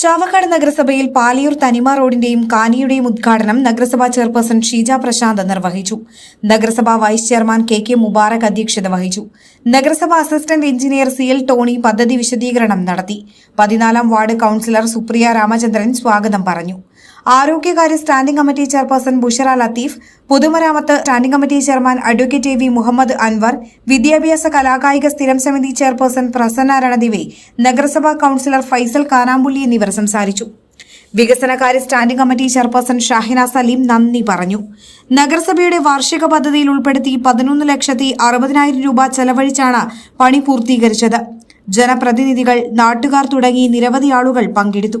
Chavakkad നഗരസഭയിൽ പാലിയൂർ തനിമ റോഡിന്റെയും കാനിയുടെയും ഉദ്ഘാടനം നഗരസഭാ ചെയർപേഴ്സൺ ഷീജ പ്രശാന്ത് നിർവഹിച്ചു. നഗരസഭാ vice chairman K K Mubarak അധ്യക്ഷത വഹിച്ചു. നഗരസഭാ assistant engineer C L Tony പദ്ധതി വിശദീകരണം നടത്തി. പതിനാലാം വാർഡ് കൌൺസിലർ സുപ്രിയ രാമചന്ദ്രൻ സ്വാഗതം പറഞ്ഞു. ആരോഗ്യകാര്യ standing committee chairperson Bushra Latheef പൊതുമരാമത്ത് standing committee chairman advocate A V Muhammad Anwar വിദ്യാഭ്യാസ കലാകായിക സ്ഥിരം സമിതി ചെയർപേഴ്സൺ പ്രസന്ന രണദിവെ നഗരസഭാ കൌൺസിലർ ഫൈസൽ കാനാമ്പുള്ളി എന്നിവർ സംസാരിച്ചു. വികസനകാര്യ standing committee chairperson Shahina Saleem നന്ദി പറഞ്ഞു. നഗരസഭയുടെ വാർഷിക പദ്ധതിയിൽ ഉൾപ്പെടുത്തി പതിനൊന്ന് ലക്ഷത്തി അറുപതിനായിരം രൂപ ചെലവഴിച്ചാണ് പണി പൂർത്തീകരിച്ചത്. ജനപ്രതിനിധികൾ നാട്ടുകാർ തുടങ്ങി നിരവധി ആളുകൾ പങ്കെടുത്തു.